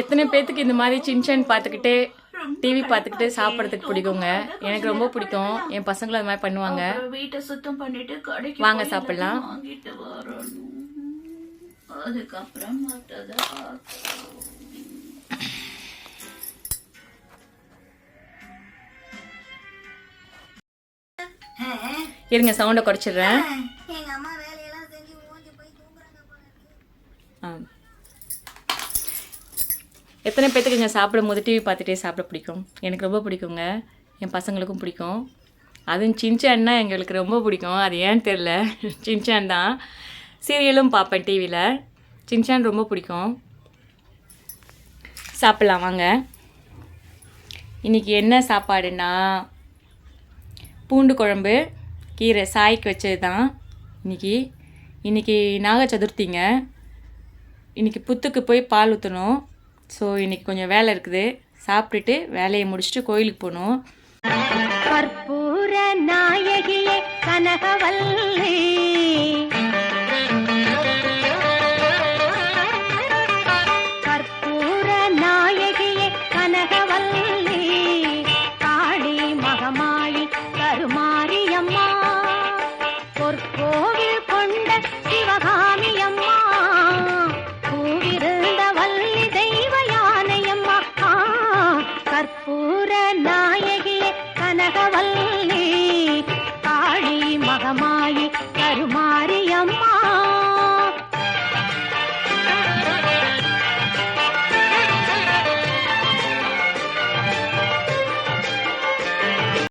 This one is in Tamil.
எத்தனை பேத்துக்கு இந்த மாதிரி சின்சன் பார்த்துக்கிட்டே டிவி பார்த்துக்கிட்டு சாப்பிட்றதுக்கு பிடிக்குங்க? எனக்கு ரொம்ப பிடிக்கும். என் பசங்களும் அது மாதிரி பண்ணுவாங்க. வீட்டை சுத்தம் பண்ணிட்டு வாங்க சாப்பிடலாம். அதுக்கப்புறம். இருங்க சவுண்டை குறைச்சிடுறேன். எங்க எத்தனை பேர்த்துக்கு இங்கே சாப்பிடும் போது டிவி பார்த்துட்டே சாப்பிட பிடிக்கும்? எனக்கு ரொம்ப பிடிக்குங்க. என் பசங்களுக்கும் பிடிக்கும். அதுவும் சின்சான்னா எங்களுக்கு ரொம்ப பிடிக்கும். அது ஏன்னு தெரில சின்சான் தான். சீரியலும் பார்ப்பேன் டிவியில் சின்சான் ரொம்ப பிடிக்கும். சாப்பிட்லாம் வாங்க. இன்றைக்கி என்ன சாப்பாடுன்னா? பூண்டு குழம்பு கீரை சாய்க்கு வச்சது தான் இன்றைக்கி இன்றைக்கி நாக சதுர்த்திங்க இன்றைக்கி புத்துக்கு போய் பால் ஊற்றணும் ஸோ இன்றைக்கி கொஞ்சம் வேலை இருக்குது. சாப்பிட்டுட்டு வேலையை முடிச்சுட்டு கோயிலுக்கு போகணும். கற்பூர நாயகியே கனகவல்லி திரிபுர நாயகி கனகவல்லி.